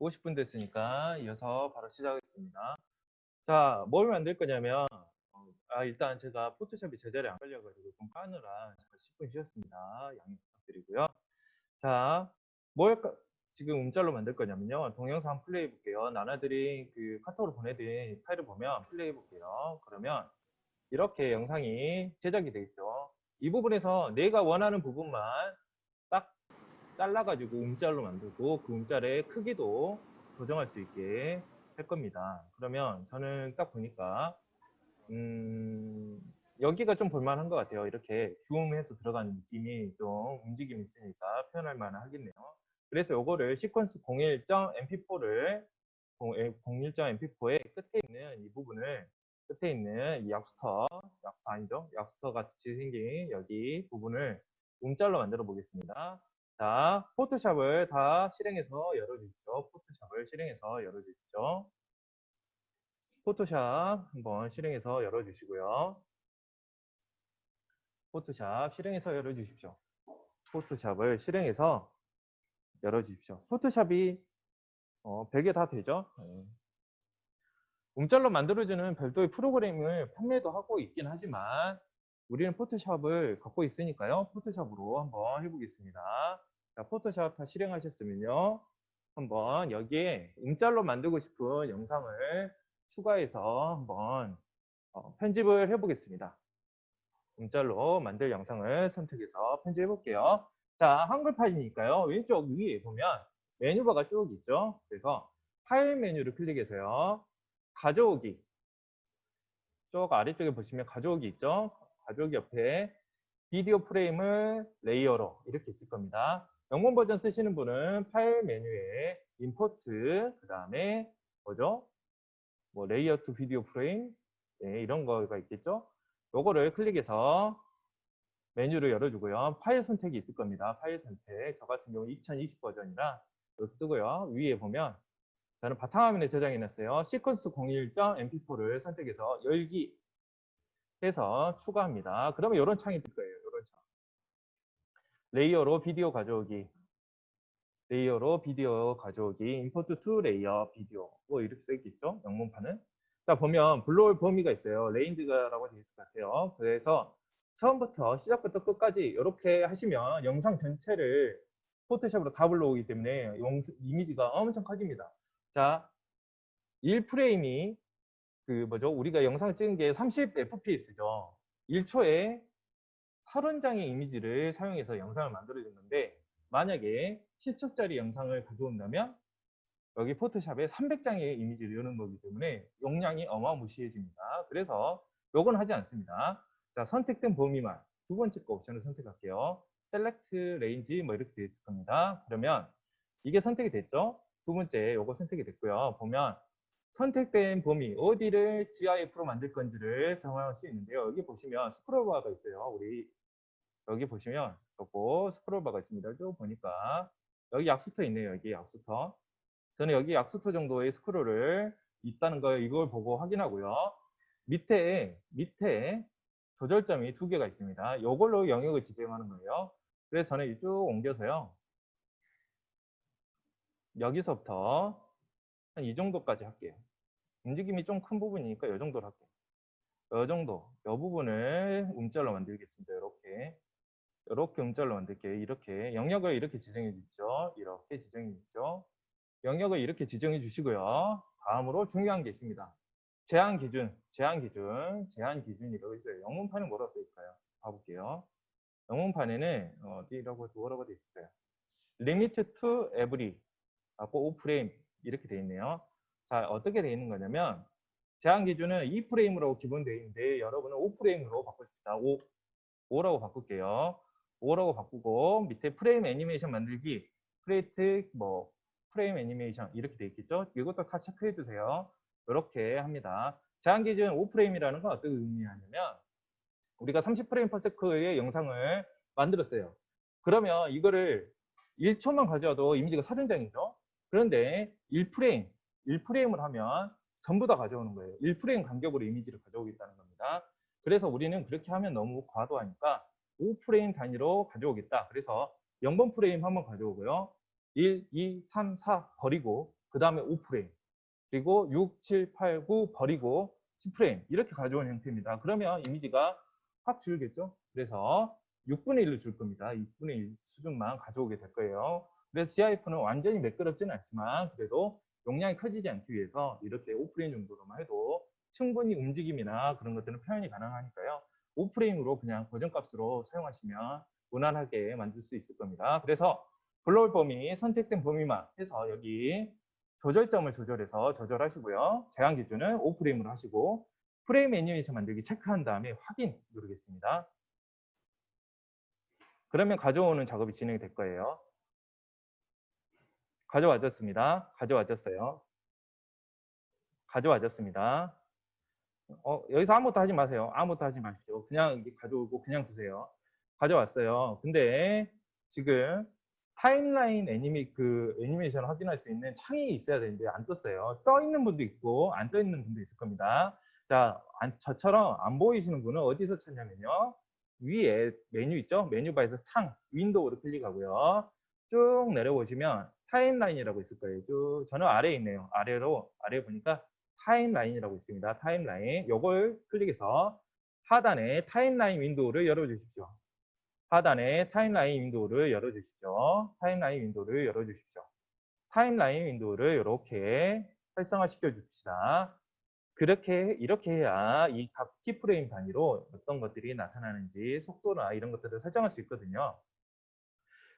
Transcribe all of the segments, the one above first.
50분 됐으니까 이어서 바로 시작하겠습니다. 자, 뭘 만들 거냐면 어, 아, 일단 제가 포토샵이 제자리 안 걸려가지고 좀 까느라 잠깐 10분 쉬었습니다. 양해 부탁드리고요. 자, 뭘 까- 지금 움짤로 만들 거냐면요. 동영상 플레이 볼게요. 나나들이 그 카톡으로 보내드린 파일을 보면 플레이 볼게요. 그러면 이렇게 영상이 제작이 되겠죠. 이 부분에서 내가 원하는 부분만 딱 잘라가지고 움짤로 만들고 그 움짤의 크기도 조정할 수 있게 할 겁니다. 그러면 저는 딱 보니까 음, 여기가 좀 볼만한 것 같아요. 이렇게 줌해서 들어가는 느낌이 좀 움직임이 있으니까 표현할 만은 하겠네요. 그래서 요거를 시퀀스 01.mp4를 01.mp4의 끝에 있는 이 부분을 끝에 있는 이 약수터, 약수터 아니죠? 약수터 같이 생긴 여기 부분을 움짤로 만들어 보겠습니다. 자, 포토샵을 다 실행해서 열어주십시오. 포토샵을 실행해서 열어주십시오. 포토샵 한번 실행해서 열어주시고요. 포토샵 실행해서 열어주십시오. 포토샵을 실행해서 열어주십시오. 포토샵이 어, 100에 다 되죠? 네. 움짤로 만들어주는 별도의 프로그램을 판매도 하고 있긴 하지만 우리는 포토샵을 갖고 있으니까요. 포토샵으로 한번 해보겠습니다. 자, 포토샵 다 실행하셨으면요. 한번 여기에 움짤로 만들고 싶은 영상을 추가해서 한번 어, 편집을 해보겠습니다. 움짤로 만들 영상을 선택해서 편집해 볼게요. 자, 한글 파일이니까요. 왼쪽 위에 보면 메뉴바가 쭉 있죠. 그래서 파일 메뉴를 클릭해서요. 가져오기. 쭉 아래쪽에 보시면 가져오기 있죠. 가져오기 옆에 비디오 프레임을 레이어로 이렇게 있을 겁니다. 영문 버전 쓰시는 분은 파일 메뉴에 임포트, 그 다음에 뭐죠? 뭐 레이어 투 비디오 프레임 네, 이런 거가 있겠죠. 요거를 클릭해서 메뉴를 열어주고요. 파일 선택이 있을 겁니다. 파일 선택. 저 같은 경우 2020 버전이라 여기 뜨고요. 위에 보면 저는 바탕화면에 저장해 놨어요. 시퀀스 01.mp4를 선택해서 열기 해서 추가합니다. 그러면 이런 창이 뜰 거예요. 레이어로 비디오 가져오기. 레이어로 비디오 가져오기. 임포트 투 레이어 비디오. 뭐 이렇게 써있겠죠. 영문판은. 자 보면 불러올 범위가 있어요. 레인지가라고 되어 있을 것 같아요. 그래서 처음부터 시작부터 끝까지 이렇게 하시면 영상 전체를 포토샵으로 다 불러오기 때문에 영, 이미지가 엄청 커집니다. 자, 1프레임이 그 뭐죠? 우리가 영상을 찍은 게 30fps죠. 1초에 30장의 이미지를 사용해서 영상을 만들어줬는데 만약에 10초짜리 영상을 가져온다면 여기 포토샵에 300장의 이미지를 여는 거기 때문에 용량이 어마무시해집니다. 그래서 요건 하지 않습니다. 자, 선택된 범위만 두 번째 거 옵션을 선택할게요. 셀렉트 레인지 뭐 이렇게 되어 있을 겁니다. 그러면 이게 선택이 됐죠? 두 번째 요거 선택이 됐고요. 보면 선택된 범위 어디를 GIF로 만들 건지를 사용할 수 있는데요. 여기 보시면 스크롤바가 있어요. 우리 여기 보시면 요거 스크롤바가 있습니다. 쭉 보니까 여기 약수터 있네요. 여기 약수터. 저는 여기 약수터 정도의 스크롤을 있다는 걸 이걸 보고 확인하고요. 밑에 밑에 조절점이 두 개가 있습니다. 이걸로 영역을 지정하는 거예요. 그래서 저는 쭉 옮겨서요. 여기서부터 한 이 정도까지 할게요. 움직임이 좀 큰 부분이니까 이 정도로 할게요. 이 정도, 이 부분을 움짤로 만들겠습니다. 이렇게. 이렇게 움짤로 만들게요. 이렇게. 영역을 이렇게 지정해 주죠. 이렇게 지정해 주죠. 영역을 이렇게 지정해 주시고요. 다음으로 중요한 게 있습니다. 제한 기준, 제한 기준, 제한 기준이라고 있어요. 영문판은 뭐라고 써있을까요? 봐볼게요. 영문판에는 어디라고 뭐라고 돼 있을까요? limit to every 하고 5프레임 이렇게 돼 있네요. 자, 어떻게 돼 있는 거냐면 제한 기준은 2프레임으로 기본되어 있는데 여러분은 5프레임으로 바꾸십시다. 5, 5라고 바꿀게요. 5라고 바꾸고 밑에 프레임 애니메이션 만들기, 크레이트 뭐 프레임 애니메이션 이렇게 돼 있겠죠? 이것도 다 체크해 주세요. 이렇게 합니다. 제한 기준 5프레임이라는 건 어떤 의미냐면 우리가 30프레임 퍼세크의 영상을 만들었어요. 그러면 이거를 1초만 가져와도 이미지가 30장이죠. 그런데 1프레임, 1프레임을 하면 전부 다 가져오는 거예요. 1프레임 간격으로 이미지를 가져오겠다는 겁니다. 그래서 우리는 그렇게 하면 너무 과도하니까 5프레임 단위로 가져오겠다. 그래서 0번 프레임 한번 가져오고요. 1, 2, 3, 4 버리고 그 다음에 5프레임. 그리고 6, 7, 8, 9 버리고 10프레임. 이렇게 가져온 형태입니다. 그러면 이미지가 확 줄겠죠? 그래서 6분의 1로 줄 겁니다. 6분의 1 수준만 가져오게 될 거예요. 그래서 GIF는 완전히 매끄럽지는 않지만 그래도 용량이 커지지 않기 위해서 이렇게 5프레임 정도로만 해도 충분히 움직임이나 그런 것들은 표현이 가능하니까요. 5프레임으로 그냥 고정값으로 사용하시면 무난하게 만들 수 있을 겁니다. 그래서 블로울 범위, 선택된 범위만 해서 여기 조절점을 조절해서 조절하시고요. 제한 기준은 5프레임으로 하시고 프레임 애니메이션 만들기 체크한 다음에 확인 누르겠습니다. 그러면 가져오는 작업이 진행이 될 거예요. 가져와졌습니다. 가져와졌어요. 가져와졌습니다. 어, 여기서 아무것도 하지 마세요. 아무것도 하지 마십시오. 그냥 가져오고 그냥 두세요. 가져왔어요. 근데 지금 타임라인 애니메 그 애니메이션 확인할 수 있는 창이 있어야 되는데 안 떴어요. 떠 있는 분도 있고 안 떠 있는 분도 있을 겁니다. 자, 안, 저처럼 안 보이시는 분은 어디서 찾냐면요. 위에 메뉴 있죠? 메뉴바에서 창, 윈도우를 클릭하고요. 쭉 내려보시면 타임라인이라고 있을 거예요. 쭉 저는 아래에 있네요. 아래로 아래 보니까 타임라인이라고 있습니다. 타임라인. 요걸 클릭해서 하단에 타임라인 윈도우를 열어주십시오. 하단에 타임라인 윈도우를 열어주십시오. 타임라인 윈도우를 열어주십시오. 타임라인 윈도우를 이렇게 활성화시켜 줍시다. 그렇게 이렇게 해야 이 각 키프레임 단위로 어떤 것들이 나타나는지 속도나 이런 것들을 설정할 수 있거든요.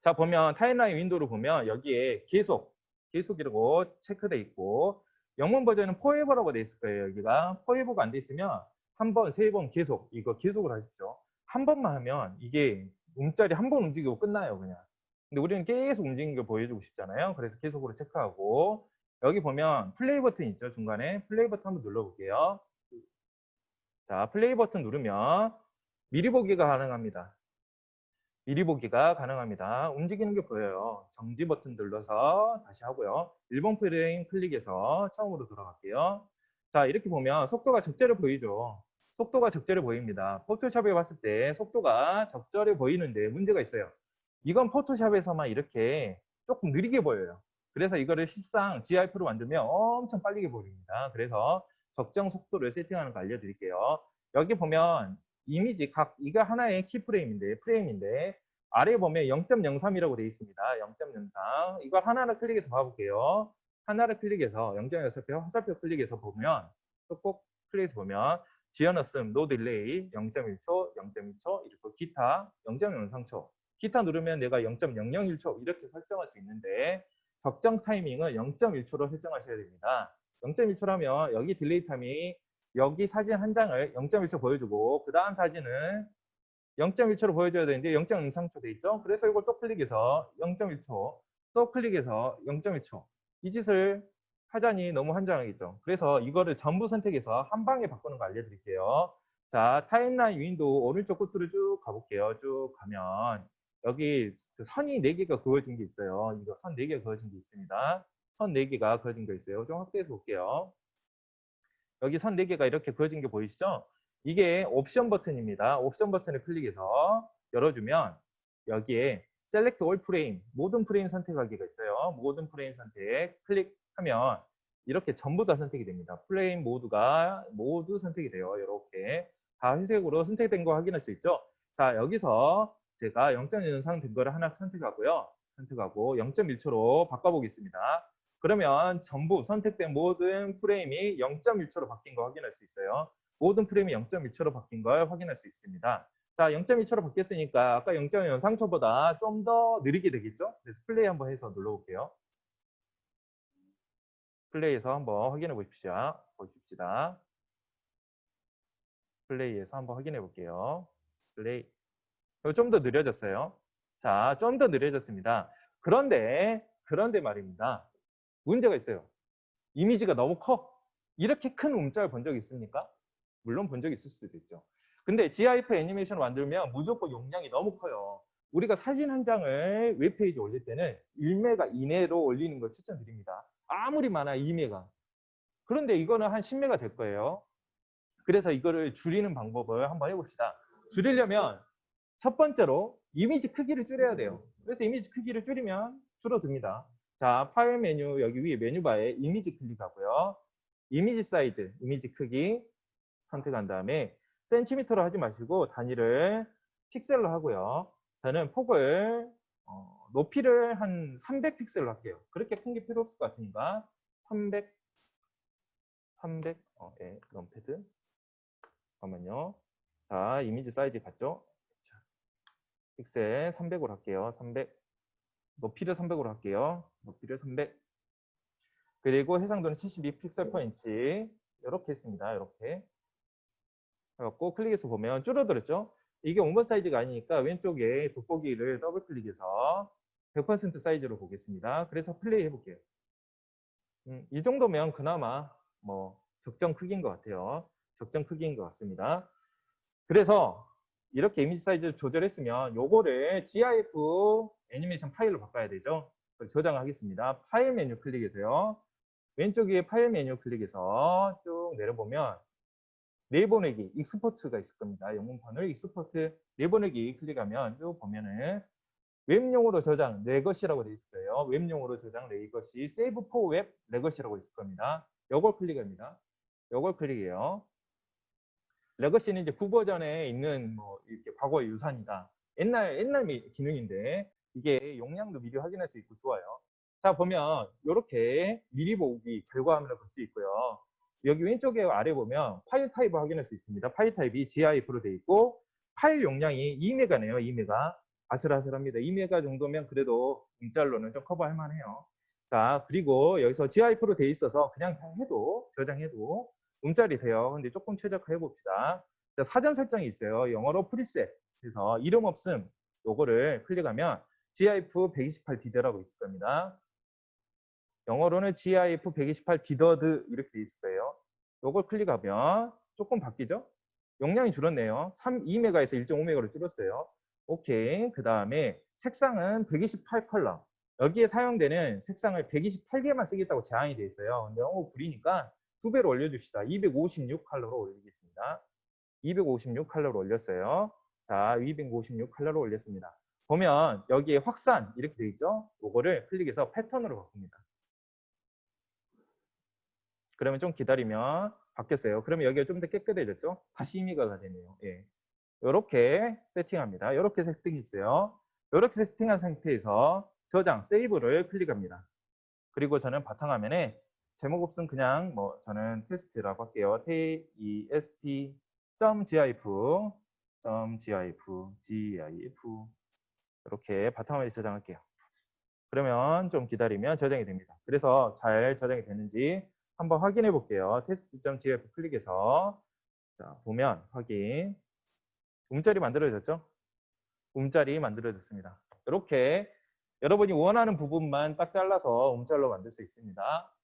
자 보면 타임라인 윈도우를 보면 여기에 계속 계속이라고 체크돼 있고 영문 버전은 포에버라고 돼 있을 거예요. 여기가 포에버가 안 돼 있으면 한 번, 세 번 계속 이거 계속을 하십시오. 한 번만 하면 이게 움짤이 한 번 움직이고 끝나요, 그냥. 근데 우리는 계속 움직이는 걸 보여주고 싶잖아요. 그래서 계속으로 체크하고 여기 보면 플레이 버튼 있죠, 중간에. 플레이 버튼 한번 눌러볼게요. 자, 플레이 버튼 누르면 미리 보기가 가능합니다. 미리 보기가 가능합니다. 움직이는 게 보여요. 정지 버튼 눌러서 다시 하고요. 1번 프레임 클릭해서 처음으로 돌아갈게요. 자, 이렇게 보면 속도가 적절해 보이죠. 속도가 적절해 보입니다. 포토샵에 봤을 때 속도가 적절해 보이는데 문제가 있어요. 이건 포토샵에서만 이렇게 조금 느리게 보여요. 그래서 이거를 실상 GIF로 만들면 엄청 빨리게 보입니다. 그래서 적정 속도를 세팅하는 거 알려드릴게요. 여기 보면 이미지 각 이거 하나의 키프레임인데 프레임인데 아래에 보면 0.03이라고 되어 있습니다. 0.03 이걸 하나를 클릭해서 봐볼게요. 하나를 클릭해서 0.6표 화살표 클릭해서 보면 꼭 클릭해서 보면 지어놨음 노 딜레이 0.1초 0.2초 이렇게 기타 0.03초 기타 누르면 내가 0.001초 이렇게 설정할 수 있는데 적정 타이밍은 0.1초로 설정하셔야 됩니다. 0.1초라면 여기 딜레이 타임이 여기 사진 한 장을 0.1초 보여주고 그 다음 사진은 0.1초로 보여줘야 되는데 0.03초 돼 있죠? 그래서 이걸 또 클릭해서 0.1초 또 클릭해서 0.1초 이 짓을 하자니 너무 한장하겠죠. 그래서 이거를 전부 선택해서 한 방에 바꾸는 거 알려드릴게요. 자 타임라인 윈도우 오른쪽 끝으로 쭉 가볼게요. 쭉 가면 여기 그 선이 4개가 그어진 게 있어요. 이거 선 4개가 그어진 게 있습니다. 선 4개가 그어진 거 있어요. 좀 확대해서 볼게요. 여기 선 4개가 이렇게 그어진 게 보이시죠? 이게 옵션 버튼입니다. 옵션 버튼을 클릭해서 열어주면 여기에 Select All Frame, 모든 프레임 선택하기가 있어요. 모든 프레임 선택 클릭하면 이렇게 전부 다 선택이 됩니다. 프레임 모두가 모두 선택이 돼요. 이렇게 다 회색으로 선택된 거 확인할 수 있죠. 자 여기서 제가 0.1상 된 거를 하나 선택하고요. 선택하고 0.1초로 바꿔보겠습니다. 그러면 전부 선택된 모든 프레임이 0.1초로 바뀐 거 확인할 수 있어요. 모든 프레임이 0.1초로 바뀐 걸 확인할 수 있습니다. 자, 0.1초로 바뀌었으니까 아까 0.1 상초보다 좀 더 느리게 되겠죠? 그래서 플레이 한번 해서 눌러볼게요. 플레이해서 한번 확인해 보십시오. 보십시다. 플레이해서 한번 확인해 볼게요. 플레이. 좀 더 느려졌어요. 자, 좀 더 느려졌습니다. 그런데, 그런데 말입니다. 문제가 있어요. 이미지가 너무 커. 이렇게 큰 움짤 본 적 있습니까? 물론 본 적 있을 수도 있죠. 근데 GIF 애니메이션을 만들면 무조건 용량이 너무 커요. 우리가 사진 한 장을 웹페이지에 올릴 때는 1메가 이내로 올리는 걸 추천드립니다. 아무리 많아 2메가. 그런데 이거는 한 10메가 될 거예요. 그래서 이거를 줄이는 방법을 한번 해봅시다. 줄이려면 첫 번째로 이미지 크기를 줄여야 돼요. 그래서 이미지 크기를 줄이면 줄어듭니다. 자, 파일 메뉴 여기 위에 메뉴바에 이미지 클릭하고요. 이미지 사이즈, 이미지 크기 선택한 다음에 센티미터로 하지 마시고 단위를 픽셀로 하고요. 저는 폭을 어, 높이를 한 300 픽셀로 할게요. 그렇게 큰 게 필요 없을 것 같으니까 300 300 어, 예, 럼패드 잠깐만요. 자, 이미지 사이즈 같죠? 자, 픽셀 300으로 할게요. 300 높이를 300으로 할게요. 높이를 300 그리고 해상도는 72 픽셀 퍼 인치 이렇게 했습니다. 이렇게 해갖고 클릭해서 보면 줄어들었죠? 이게 원본 사이즈가 아니니까 왼쪽에 돋보기를 더블 클릭해서 100% 사이즈로 보겠습니다. 그래서 플레이 해볼게요. 음, 이 정도면 그나마 뭐 적정 크기인 것 같아요. 적정 크기인 것 같습니다. 그래서 이렇게 이미지 사이즈 조절했으면 요거를 GIF 애니메이션 파일로 바꿔야 되죠. 저장하겠습니다. 파일 메뉴 클릭해서요. 왼쪽 위에 파일 메뉴 클릭해서 쭉 내려보면 내보내기 익스포트가 있을 겁니다. 영문판을 익스포트 내보내기 클릭하면 쭉 보면은 웹용으로 저장 내 것이라고 되어 있을 거예요. 웹용으로 저장 내 것이 세이브 포 웹 내 것이라고 있을 겁니다. 요걸 클릭합니다. 요걸 클릭해요. 레거시는 이제 구버전에 있는 뭐 이렇게 과거의 유산이다. 옛날 옛날 미- 기능인데 이게 용량도 미리 확인할 수 있고 좋아요. 자 보면 이렇게 미리 보기 결과 화면을 볼 수 있고요. 여기 왼쪽에 아래 보면 파일 타입을 확인할 수 있습니다. 파일 타입이 GIF로 되어 있고 파일 용량이 2메가네요. 2메가. 아슬아슬합니다. 2메가 정도면 그래도 문자로는 좀 커버할 만해요. 자 그리고 여기서 GIF로 되어 있어서 그냥 다 해도 저장해도 음짤이 돼요. 근데 조금 최적화해 봅시다. 자, 사전 설정이 있어요. 영어로 프리셋. 그래서 이름 없음 요거를 클릭하면 GIF 128 디더라고 있을 겁니다. 영어로는 GIF 128 디더드 이렇게 돼 있을 거예요. 요걸 클릭하면 조금 바뀌죠? 용량이 줄었네요. 3, 2메가에서 1.5메가로 줄었어요. 오케이. 그 다음에 색상은 128 컬러. 여기에 사용되는 색상을 128개만 쓰겠다고 제한이 돼 있어요. 근데 너무 구리니까 두 배로 올려줍시다. 256 컬러로 올리겠습니다. 256 컬러로 올렸어요. 자, 256 컬러로 올렸습니다. 보면 여기에 확산 이렇게 돼 있죠? 요거를 클릭해서 패턴으로 바꿉니다. 그러면 좀 기다리면 바뀌었어요. 그러면 여기가 좀 더 깨끗해졌죠? 다시 이미가가 되네요. 예. 이렇게 세팅합니다. 이렇게 세팅했어요. 이렇게 세팅한 상태에서 저장, 세이브를 클릭합니다. 그리고 저는 바탕화면에 제목 없음 그냥 뭐 저는 테스트라고 할게요. test.gif .gif gif 이렇게 바탕화면에 저장할게요. 그러면 좀 기다리면 저장이 됩니다. 그래서 잘 저장이 됐는지 한번 확인해 볼게요. test.gif 클릭해서 자 보면 확인 움짤이 만들어졌죠? 움짤이 만들어졌습니다. 이렇게 여러분이 원하는 부분만 딱 잘라서 움짤로 만들 수 있습니다.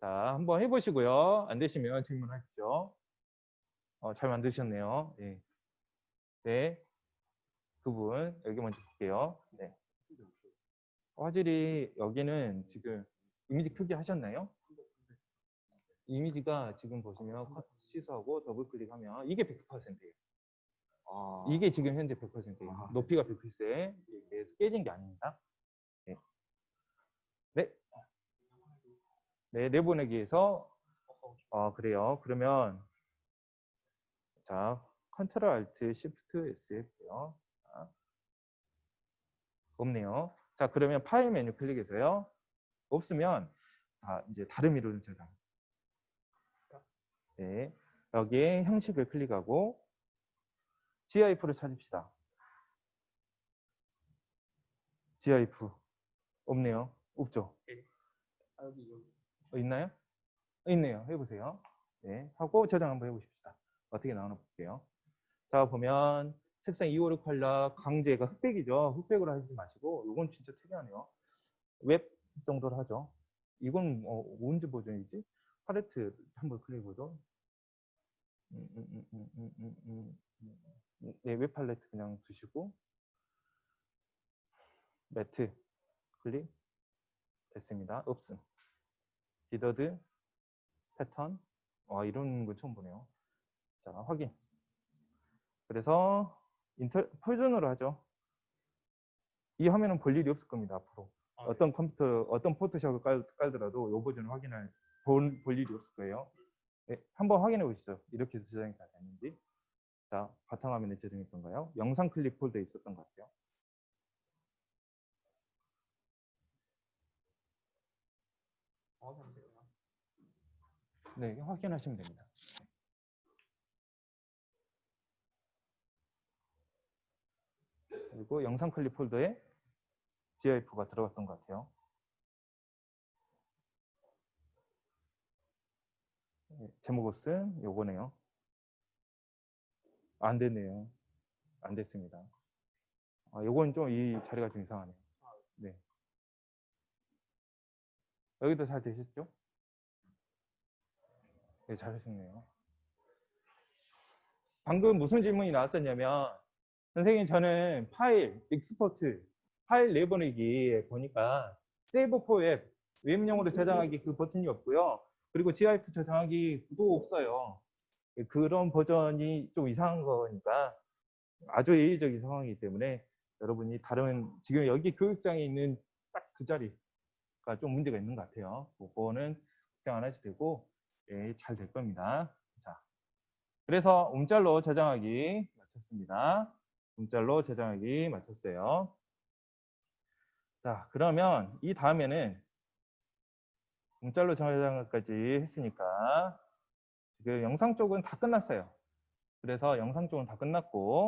자, 한번 해보시고요. 안 되시면 질문하십시오. 어, 잘 만드셨네요. 네. 네. 두 분, 여기 먼저 볼게요. 네. 화질이 여기는 지금 이미지 크게 하셨나요? 이미지가 지금 보시면 컷 취소하고 더블 클릭하면 이게 100%예요. 아, 이게 지금 현재 100%예요. 아. 높이가 100%에 이렇게 깨진 게 아닙니다. 네. 네. 네, 내보내기에서 아, 그래요. 그러면 자, 컨트롤 알트 시프트 S 할게요. 자, 없네요. 자, 그러면 파일 메뉴 클릭해서요. 없으면 다 이제 다른 미로를 저장. 네. 여기에 형식을 클릭하고 GIF를 찾읍시다. GIF 없네요. 없죠? 아, 여기 여기. 어, 있나요? 어, 있네요. 해보세요. 네, 하고 저장 한번 해보십시다. 어떻게 나오나 볼게요. 자 보면 색상 2, 5, 6 컬러 강제가 흑백이죠. 흑백으로 하지 마시고 이건 진짜 특이하네요. 웹 정도로 하죠. 이건 어, 언제 버전이지? 팔레트 한번 클릭해보죠. 음, 음, 음. 네, 웹 팔레트 그냥 두시고 매트 클릭 됐습니다. 없음. 디더드 패턴 와 이런 거 처음 보네요. 자 확인. 그래서 인터 표준으로 하죠. 이 화면은 볼 일이 없을 겁니다 앞으로. 아, 어떤 컴퓨터, 어떤 포토샵을 깔, 깔더라도 요 버전을 확인할 볼, 볼 일이 없을 거예요. 네, 한번 확인해 보시죠. 이렇게 해서 저장이 다 됐는지. 자, 바탕화면에 저장했던가요? 영상 클립 폴더에 있었던 것 같아요. 안 돼요. 네, 확인하시면 됩니다. 그리고 영상 클립 폴더에 GIF가 들어갔던 것 같아요. 네, 제목 없음 요거네요. 안 됐네요. 안 됐습니다. 아, 요건 좀 이 자리가 좀 이상하네요. 네. 여기도 잘 되셨죠? 네, 잘하셨네요. 방금 무슨 질문이 나왔었냐면, 선생님, 저는 파일, 익스포트, 파일 내보내기 보니까, 세이브 포웹, 웹용으로 저장하기 그 버튼이 없고요. 그리고 GIF 저장하기도 없어요. 그런 버전이 좀 이상한 거니까 아주 예의적인 상황이기 때문에 여러분이 다른, 지금 여기 교육장에 있는 딱 그 자리가 좀 문제가 있는 것 같아요. 그거는 걱정 안 하셔도 되고, 예, 잘 될 겁니다. 자, 그래서 움짤로 저장하기 마쳤습니다. 움짤로 저장하기 마쳤어요. 자, 그러면 이 다음에는 움짤로 저장까지 했으니까 지금 영상 쪽은 다 끝났어요. 그래서 영상 쪽은 다 끝났고